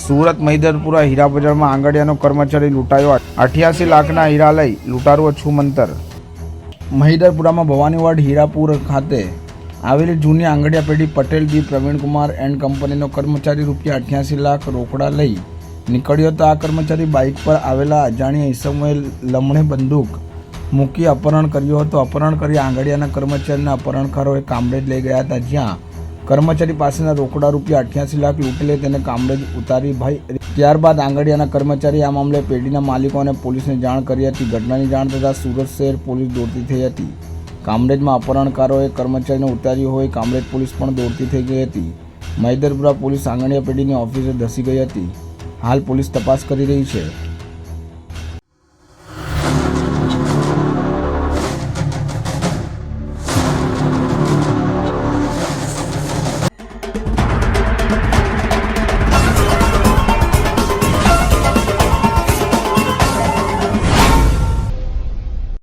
સુરત મહિદરપુરા હીરા બજારમાં આંગડિયાનો કર્મચારી લૂંટાયો અઠ્યાસી લાખના હીરા લઈ લૂંટારો છુમંતર. મહિદરપુરામાં ભવાનીવાડ હીરાપુર ખાતે આવેલી જૂની આંગડિયા પેઢી પટેલ બી પ્રવીણકુમાર એન્ડ કંપનીનો કર્મચારી રૂપિયા અઠ્યાસી લાખ રોકડા લઈ નીકળ્યો તો આ કર્મચારી બાઇક પર આવેલા અજાણ્યા ઈસમોએ લમણે બંદૂક મૂકી અપહરણ કર્યું હતું. અપહરણ કરી આંગડિયાના કર્મચારીના અપહરણકારોએ કામરેજ લઈ ગયા હતા, જ્યાં કર્મચારી પાસેના રોકડા રૂપિયા અઠ્યાસી લાખ લૂંટી લઈ તેને કામરેજ ઉતારી ભાઈ. ત્યારબાદ આંગડિયાના કર્મચારી આ મામલે પેઢીના માલિકો અને પોલીસને જાણ કરી હતી. ઘટનાની જાણ થતાં સુરત શહેર પોલીસ દોડતી થઈ હતી. કામરેજમાં અપહરણકારોએ કર્મચારીને ઉતાર્યું હોય કામરેજ પોલીસ પણ દોડતી થઈ ગઈ હતી. મૈદરપુરા પોલીસ આંગણિયા પેઢીની ઓફિસે ધસી ગઈ હતી. હાલ પોલીસ તપાસ કરી રહી છે.